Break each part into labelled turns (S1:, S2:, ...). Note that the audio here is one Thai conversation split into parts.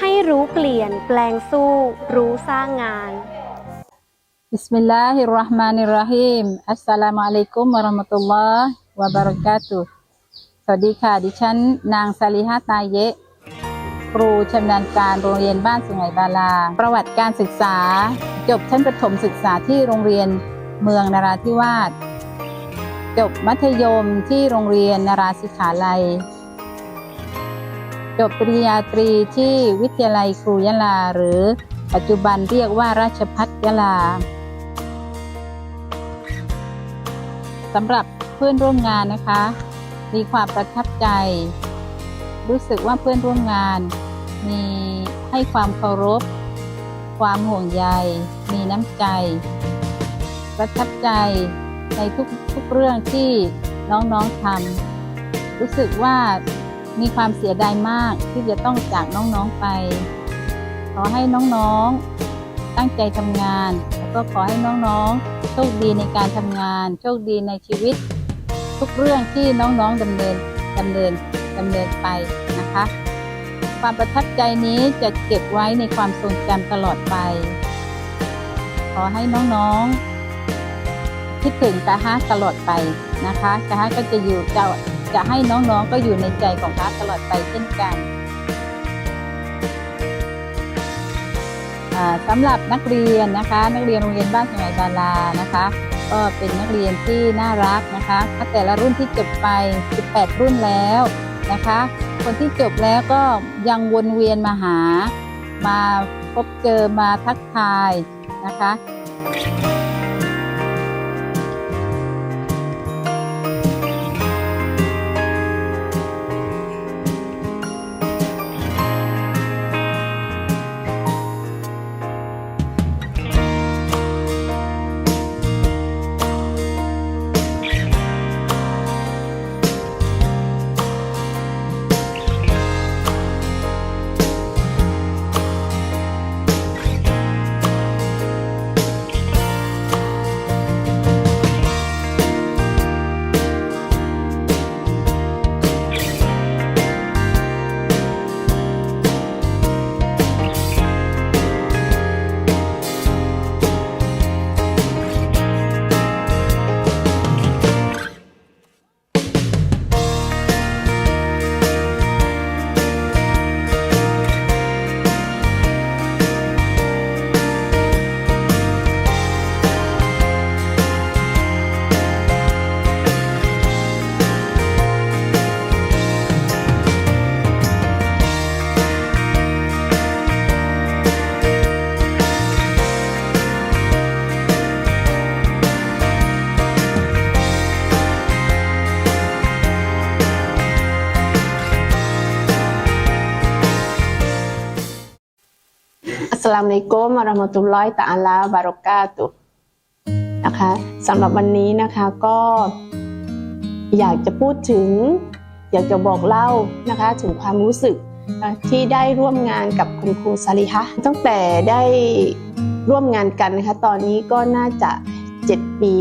S1: ให้รู้เปลี่ยนแปลงสู้ รู้สร้างงาน
S2: บิสมิลลาฮิรเราะห์มานิรเราะฮีมอัสสลามุอะลัยกุมวะเราะมะตุลลอฮ์วะบะเราะกาตุสวัสดีค่ะ ดิฉัน นางซาลิฮะตาเยะ ครูชำนาญการโรงเรียนบ้านสุไหงบาลา ประวัติการศึกษา จบชั้นประถมศึกษาที่โรงเรียนเมืองนาราธิวาส จบมัธยมที่โรงเรียนนาราศิขาลัย จบปริญญาตรีที่วิทยาลัยครูยะลา หรือปัจจุบันเรียกว่าราชพัฒยะลาสำหรับเพื่อนร่วมงานนะคะ มีความประทับใจ รู้สึกว่าเพื่อนร่วมงาน มีให้ความเคารพ ความห่วงใย มีน้ำใจ ประทับใจในทุกทุกเรื่องที่น้องๆทำรู้สึกว่า มีความเสียดายมากที่จะต้องจากน้องๆไป ขอให้น้องๆตั้งใจทำงาน แล้วก็ขอให้น้องๆ โชคดีในการทำงาน โชคดีในชีวิต ทุกเรื่องที่น้องๆดำเนินดำเนินดำเนินไปนะคะ ความประทับใจนี้จะเก็บไว้ในความทรงจำตลอดไป ขอให้น้องๆคิดถึงกะฮะตลอดไปนะคะกะฮะก็จะอยู่จะ จะให้น้องๆก็อยู่ในใจของกะฮะตลอดไปเช่นกันอ่าสำหรับนักเรียนนะคะ นักเรียนโรงเรียนบ้านสมัยบาลานะคะ ก็เป็นนักเรียนที่น่ารักนะคะแต่ละรุ่นที่จบไป 18 รุ่นแล้วนะคะ คนที่จบแล้วก็ยังวนเวียนมาหา มาพบเจอมาทักทายนะคะ
S3: ลามุอะลัยกุมวะเรามะตุลลอฮิตะอาลาบารอกาตุนะคะสำหรับวันนี้นะคะก็อยากจะพูดถึง อยากจะบอกเล่านะคะถึงความรู้สึกที่ได้ร่วมงานกับคุณครูซาลิฮะตั้งแต่ได้ร่วมงานกันนะคะ ตอนนี้ก็น่าจะ 7 ปี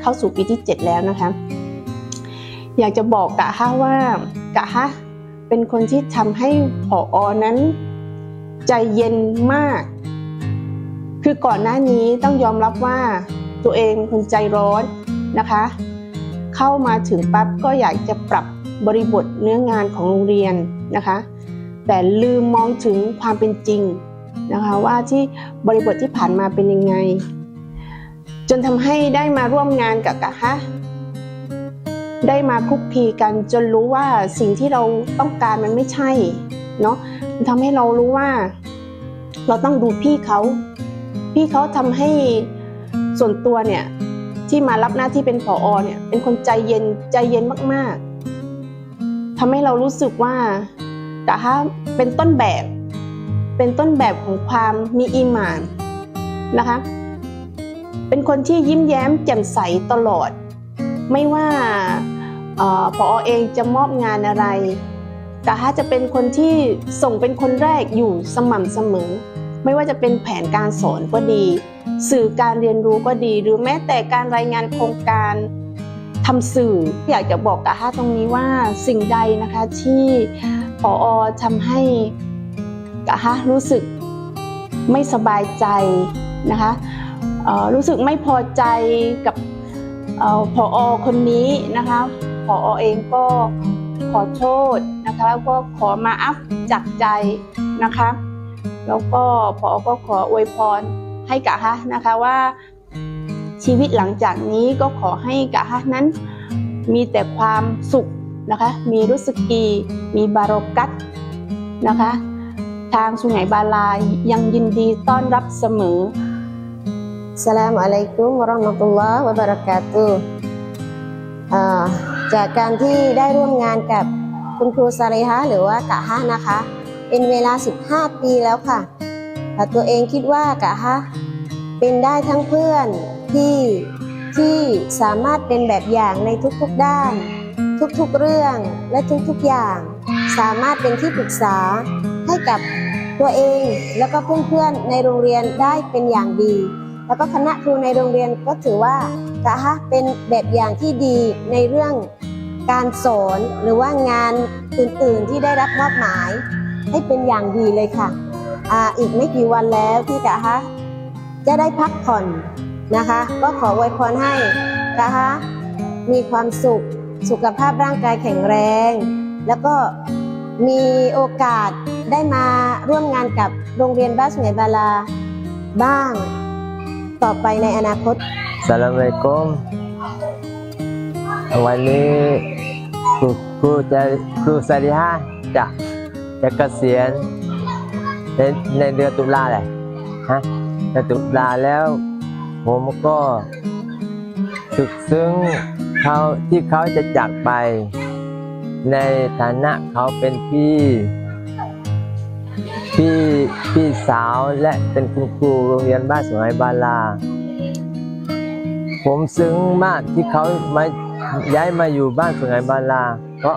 S3: เข้าสู่ปีที่ 7 แล้วนะคะ อยากจะบอกกะฮะว่ากะฮะเป็นคนที่ทำให้ผออนั้น ใจเย็นมาก คือก่อนหน้านี้ต้องยอมรับว่าตัวเองคนใจร้อนนะคะ เข้ามาถึงปั๊บก็อยากจะปรับบริบทเนื้องานของโรงเรียนนะคะ แต่ลืมมองถึงความเป็นจริงนะคะว่าที่บริบทที่ผ่านมาเป็นยังไง จนทำให้ได้มาร่วมงานกับกะฮะได้มาคุกคีกันจนรู้ว่าสิ่งที่เราต้องการมันไม่ใช่เนาะมันทำให้เรารู้ว่า เราต้องดูพี่เขา พี่เขาทำให้ส่วนตัวเนี่ยที่มารับหน้าที่เป็นผออเนี่ย เป็นคนใจเย็นใจเย็นมากๆทำให้เรารู้สึกว่ากะฮะเป็นต้นแบบ เป็นต้นแบบของความมีอีมานนะคะ เป็นคนที่ยิ้มแย้มแจ่มใสตลอด ไม่ว่าออพอเองจะมอบงานอะไรกะฮะจะเป็นคนที่ส่งเป็นคนแรกอยู่สม่ำเสมอ ไม่ว่าจะเป็นแผนการสอนก็ดี สื่อการเรียนรู้ก็ดี หรือแม้แต่การรายงานโครงการทำสื่ออยากจะบอกกะฮะตรงนี้ว่าสิ่งใดนะคะที่พอทำให้กะฮะรู้สึกไม่สบายใจนะคะรู้สึกไม่พอใจกับเอ่อพอคนนี้นะคะพอเองก็ขอโทษนะคะแล้วก็ขอมาอัพจากใจนะคะ แล้วก็พอก็ขออวยพรให้กะฮะนะคะว่าชีวิตหลังจากนี้ก็ขอให้กะฮะนั้น มีแต่ความสุขนะคะ มีรุสกี มีบารอกัตนะคะ ทางสุไหงบาลายังยินดีต้อนรับเสมอ
S4: Assalamualaikum warahmatullahi wabarakatuh จากการที่ได้ร่วมงานกับคุณครูซาริฮะหรือว่ากะฮะนะคะ เป็นเวลา 15 ปีแล้วค่ะแต่ตัวเองคิดว่ากะฮะเป็นได้ทั้งเพื่อนที่ที่สามารถเป็นแบบอย่างในทุกๆด้าน ทุกๆเรื่องและทุกๆอย่าง สามารถเป็นที่ปรึกษาให้กับตัวเองแล้วก็เพื่อนๆในโรงเรียนได้เป็นอย่างดี แล้วก็คณะครูในโรงเรียนก็ถือว่ากะฮะเป็นแบบอย่างที่ดีในเรื่องการสอนหรือว่างานอื่นๆที่ได้รับมอบหมาย ให้เป็นอย่างดีเลยค่ะอ่าอีกไม่กี่วันแล้วที่กะฮะจะได้พักผ่อนนะคะ ก็ขออวยพรให้กะฮะมีความสุขสุขภาพร่างกายแข็งแรง แล้วก็มีโอกาสได้มาร่วมงานกับโรงเรียนบ้านสุไงบาลาบ้าง ต่อไปในอนาคต
S5: สลามอะลัยกุมวันนี้ครูครูจะครูสาริฮะจะ จะเกษียณในในเดือนตุลาแหละฮะในตุลาแล้ว ผมก็สึกซึ้งเขาที่เขาจะจากไป ในฐานะเขาเป็นพี่ พี่พี่สาวและเป็นคุณครูโรงเรียนบ้านสมัยบาลา ผมซึ้งมากที่เขามาย้ายมาอยู่บ้านสมัยบาลา เพราะ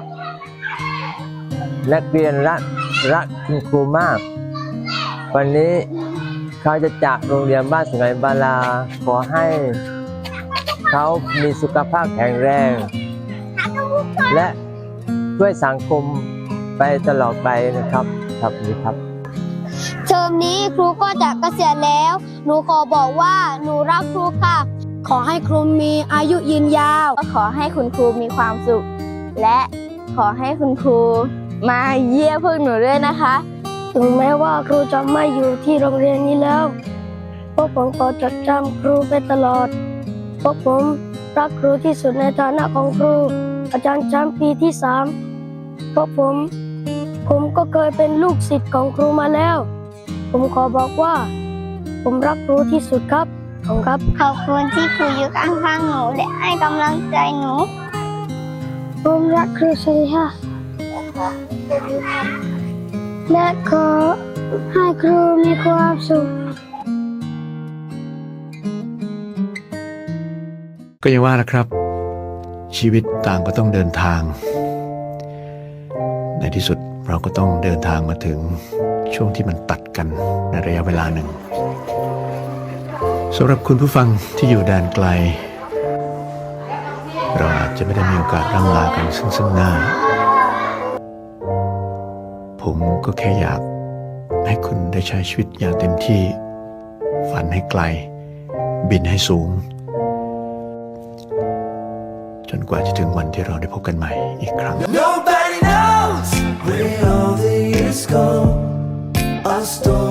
S5: นักเรียนรักรักคุณครูมาก วันนี้เขาจะจากโรงเรียนบ้านสมัยบาลา ขอให้เขามีสุขภาพแข็งแรง และช่วยสังคมไปตลอดไปนะครับ ครับนี่ครับ
S6: เทอมนี้ครูก็จะเกษียณแล้ว หนูขอบอกว่าหนูรักครูค่ะ ขอให้ครูมีอายุยืนยาว
S1: ก็ขอให้คุณครูมีความสุข และขอให้คุณครู มาเยี่ยมพวกหนูด้วยนะคะ
S6: ถึงแม้ว่าครูจะไม่อยู่ที่โรงเรียนนี้แล้วพวกผมขอจดจำครูไปตลอด พวกผมรักครูที่สุดในฐานะของครู อาจารย์ชั้นปีที่สามพวกผม ผมก็เคยเป็นลูกศิษย์ของครูมาแล้ว ผมขอบอกว่า ผมรักครูที่สุดครับขอบคุณครับ
S7: ขอบคุณที่ครูอยู่ข้างๆหนูและให้กำลังใจหนู
S6: ผมรักครูชริฮะ และขอให้ครูมีความสุข
S8: ก็ยังว่านะครับ ชีวิตต่างก็ต้องเดินทาง ในที่สุดเราก็ต้องเดินทางมาถึงช่วงที่มันตัดกันในระยะเวลาหนึ่งสำหรับคุณผู้ฟังที่อยู่แดนไกล เราอาจจะไม่ได้มีโอกาสร่ำลากันซึ่งซึ่งหน้า ผมก็แค่อยาก ให้คุณได้ใช้ชีวิตอย่างเต็มที่ ฝันให้ไกล บินให้สูง จนกว่าจะถึงวันที่เราได้พบกันใหม่อีกครั้ง
S9: Nobody knows where all the years go. A story.